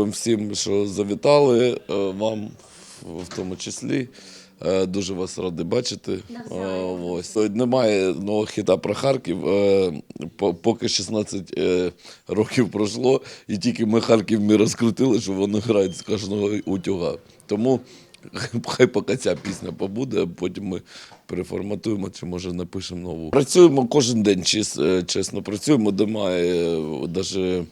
Дякуємо всім, що завітали. е, Вам в тому числі. Е, Дуже вас радий бачити. Е, Ось. Немає нового хіта про Харків. Поки 16 е, років пройшло, і тільки ми Харків ми розкрутили, що вони грають з кожного утюга. Тому хай поки ця пісня побуде, а потім ми переформатуємо чи може напишемо нову. Працюємо кожен день, чесно працюємо, немає навіть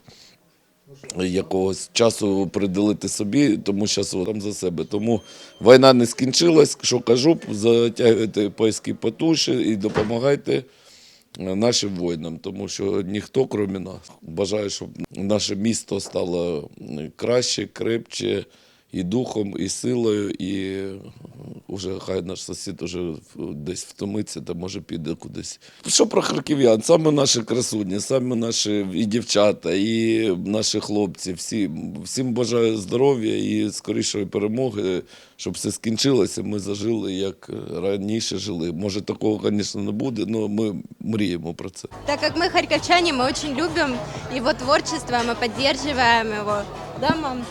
якогось часу приділити собі, тому що там за себе. Тому війна не скінчилась. Що кажу, затягуйте пояски потуші і допомагайте е, нашим воїнам, тому що ніхто, крім нас, бажає, щоб наше місто стало краще, крепче. І духом, і силою, і вже хай наш сусід уже десь втомиться, та може піде кудись. Що про харків'ян? Саме наші красуні, саме наші і дівчата, і наші хлопці. Всі, всім бажаю здоров'я і скорішої перемоги, щоб все скінчилося. Ми зажили, як раніше жили. Може, такого, звісно, не буде, але ми мріємо про це. Так как мы харьковчане, мы очень любим его творчество, мы поддерживаем его. Да, мам?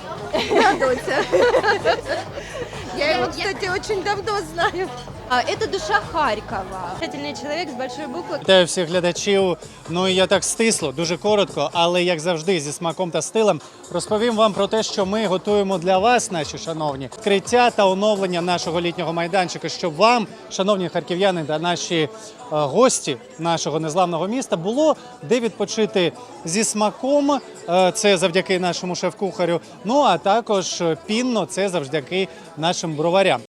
Я его, кстати, очень давно знаю. А, это душа Харькова. Замечательный человек с большой буквы. Вітаю всіх глядачів. Ну і я так стисло, дуже коротко, але як завжди, зі смаком та стилем розповім вам про те, що ми готуємо для вас, наші шановні, відкриття та оновлення нашого літнього майданчика, щоб вам, шановні харків'яни та наші е, гості нашого незламного міста, було де відпочити зі смаком. Е, Це завдяки нашому шеф-кухарю. Ну а також е, пінно це завдяки нашим броварям.